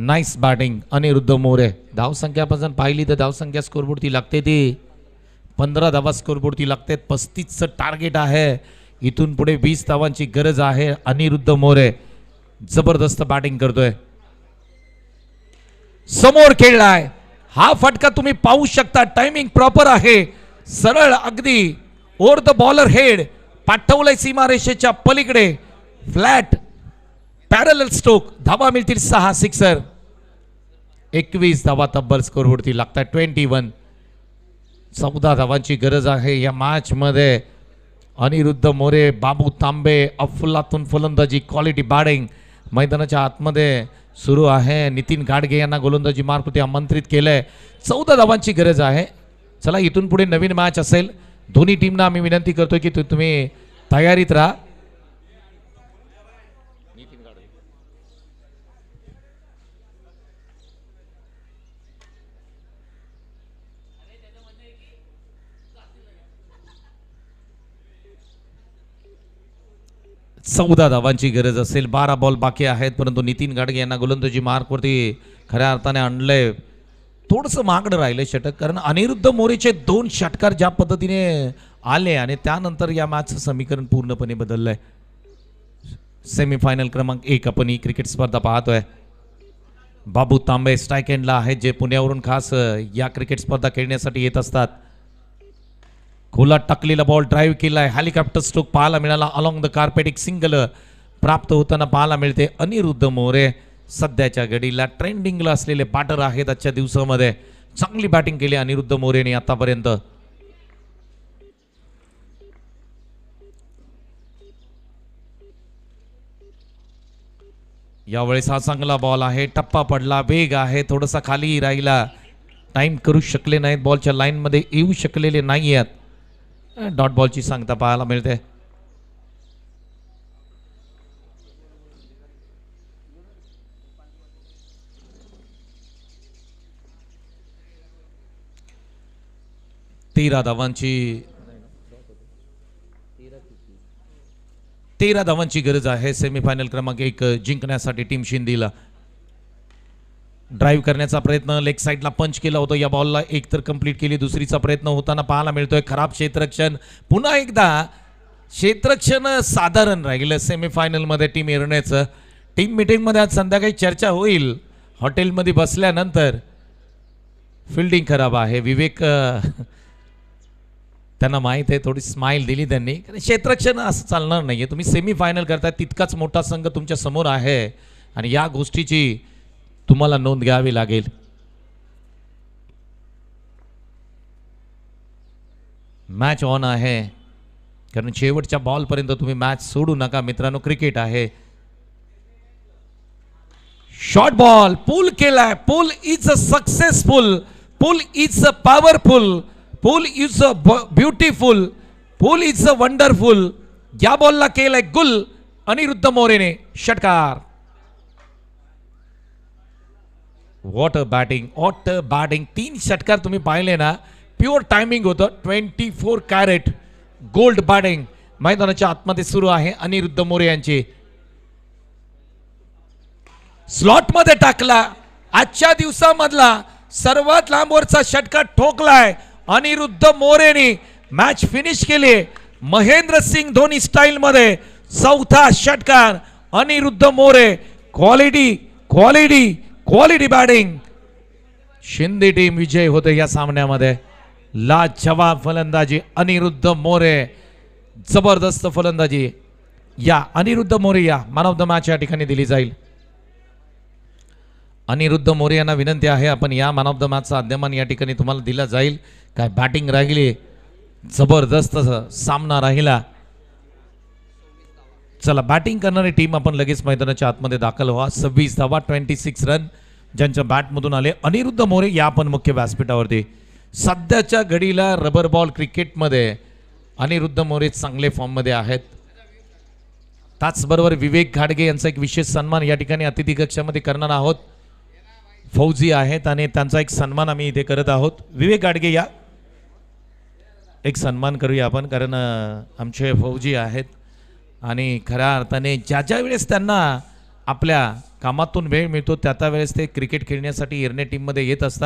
Nice batting Aniruddha More धावसंख्यापासून पाहिली तर धावसंख्या स्कोरबोर्डती लागते ती. पंधरा धावा स्कोरबोर्डती लागते. पस्तीसचं टार्गेट आहे. इथून पुढे वीस धावांची गरज आहे. अनिरुद्ध मोरे जबरदस्त बॅटिंग करतोय. समोर खेळलाय. हा फटका तुम्ही पाहू शकता. टायमिंग प्रॉपर आहे. सरळ अगदी. ओर द बॉलर हेड पाठवलंय सीमारेषेच्या पलीकडे. फ्लॅट पॅरल स्ट्रोक धावा मिळतील सहा सिक्सर एकवीस धावा तब्बल स्कोरवरती लागतात ट्वेंटी वन चौदा धावांची गरज आहे या मॅचमध्ये अनिरुद्ध मोरे बाबू तांबे अफलातून फलंदाजी क्वालिटी बॅटिंग मैदानाच्या आतमध्ये सुरू आहे. नितीन गाडगे यांना गोलंदाजी मार्फत आमंत्रित केलंय. चौदा धावांची गरज आहे. चला इथून पुढे नवीन मॅच असेल. दोन्ही टीमना आम्ही विनंती करतोय की तुम्ही तयारीत राहा. चौदा धावांची गरज असेल. बारा बॉल बाकी आहेत परंतु नितीन गाडगे यांना गोलंदाजी मार्कवरती खऱ्या अर्थाने आणलंय. थोडंसं महागडं राहिलं षटक कारण अनिरुद्ध मोरेचे दोन षटकार ज्या पद्धतीने आले आणि त्यानंतर या मॅचचं समीकरण पूर्णपणे बदललंय. सेमीफायनल क्रमांक एक आपण ही क्रिकेट स्पर्धा पाहतोय. बाबू तांबे स्ट्राईक एंडला आहेत जे पुण्यावरून खास या क्रिकेट स्पर्धा खेळण्यासाठी येत असतात. खोलात टाकलेला बॉल ड्राईव्ह आहे हेलिकॉप्टर स्ट्रोक पाहायला मिळाला. अलॉंग द कार्पेट एक सिंगल प्राप्त होताना पाहायला मिळते. अनिरुद्ध मोरे सध्याच्या घडीला ट्रेंडिंगला असलेले बॅटर आहेत आजच्या दिवसामध्ये. चांगली बॅटिंग केली अनिरुद्ध मोरेने आतापर्यंत. यावेळेस हा चांगला बॉल आहे. टप्पा पडला. वेग आहे. थोडासा खाली राहिला. टाइम करू शकले नाहीत. बॉलच्या लाईनमध्ये येऊ शकलेले नाही आहेत डॉट बॉलची सांगता पाहायला मिळते. तेरा धावांची तेरा धावांची गरज आहे. सेमीफायनल क्रमांक एक जिंकण्यासाठी टीम शिंदीला. ड्राईव्ह करण्याचा प्रयत्न लेग साईडला पंच केला होता. या बॉलला एक तर कंप्लीट केली. दुसरीचा प्रयत्न होताना पाहायला मिळतोय. खराब क्षेत्रक्षण पुन्हा एकदा क्षेत्रक्षण साधारण राहिलं. सेमीफायनलमध्ये टीम येण्याचं. टीम मिटिंगमध्ये आज संध्याकाळी चर्चा होईल. हॉटेलमध्ये बसल्यानंतर फिल्डिंग खराब आहे. विवेक त्यांना माहीत आहे. थोडी स्माईल दिली त्यांनी. कारण क्षेत्रक्षण असं चालणार नाही आहे तुम्ही सेमीफायनल करताय तितकाच मोठा संघ तुमच्यासमोर आहे. आणि या गोष्टीची तुम्हाला नोंद घ्यावी लागेल. मॅच ऑन आहे. कारण शेवटच्या बॉलपर्यंत तुम्ही मॅच सोडू नका. मित्रांनो क्रिकेट आहे. शॉर्ट बॉल पुल केलाय. Pull is a successful pull is a powerful pull is a beautiful pull is a wonderful या बॉलला केलाय गुल अनिरुद्ध मोरेने. षटकार. वॉटर बॅटिंग वॉटर बॅटिंग तीन षटकार तुम्ही पाहिले ना प्युअर टायमिंग होतं twenty four carat gold batting मैदानाच्या आतमध्ये सुरू आहे अनिरुद्ध मोरे यांची. स्लॉटमध्ये टाकला आजच्या दिवसामधला सर्वात लांबवरचा षटकार ठोकलाय अनिरुद्ध मोरेने. मॅच फिनिश केली महेंद्र सिंग धोनी स्टाईल मध्ये चौथा षटकार Aniruddha More. Quality quality quality batting Shinde team विजय होते या सामन्यामध्ये. लाजवाब फलंदाजी अनिरुद्ध मोरे. जबरदस्त फलंदाजी. या अनिरुद्ध मोरे या मॅन ऑफ द मॅच या ठिकाणी दिली जाईल. अनिरुद्ध मोरे यांना विनंती आहे आपण या मॅन ऑफ द मॅचचा अद्यमान या ठिकाणी तुम्हाला दिला जाईल. काय बॅटिंग राहिली? जबरदस्त सामना राहिला. चला बॅटिंग करणारी टीम आपण लगेच मैदानाच्या आतमध्ये दाखल व्हा. सव्वीस धावा ट्वेंटी सिक्स रन ज्यांच्या बॅटमधून आले अनिरुद्ध मोरे या पण मुख्य व्यासपीठावरती. सध्याच्या घडीला रबर बॉल क्रिकेटमध्ये अनिरुद्ध मोरे चांगले फॉर्ममध्ये आहेत. त्याचबरोबर विवेक घाडगे यांचा एक विशेष सन्मान या ठिकाणी अतिथी कक्षामध्ये करणार आहोत. फौजी आहेत आणि त्यांचा एक सन्मान आम्ही इथे करत आहोत. विवेक घाडगे या. एक सन्मान करूया आपण कारण आमचे फौजी आहेत. आणि खऱ्या अर्थाने ज्या ज्या वेळेस त्यांना आपल्या कामातून वेळ मिळतो त्या त्या वेळेस ते क्रिकेट खेळण्यासाठी इरणे टीममध्ये येत असतात.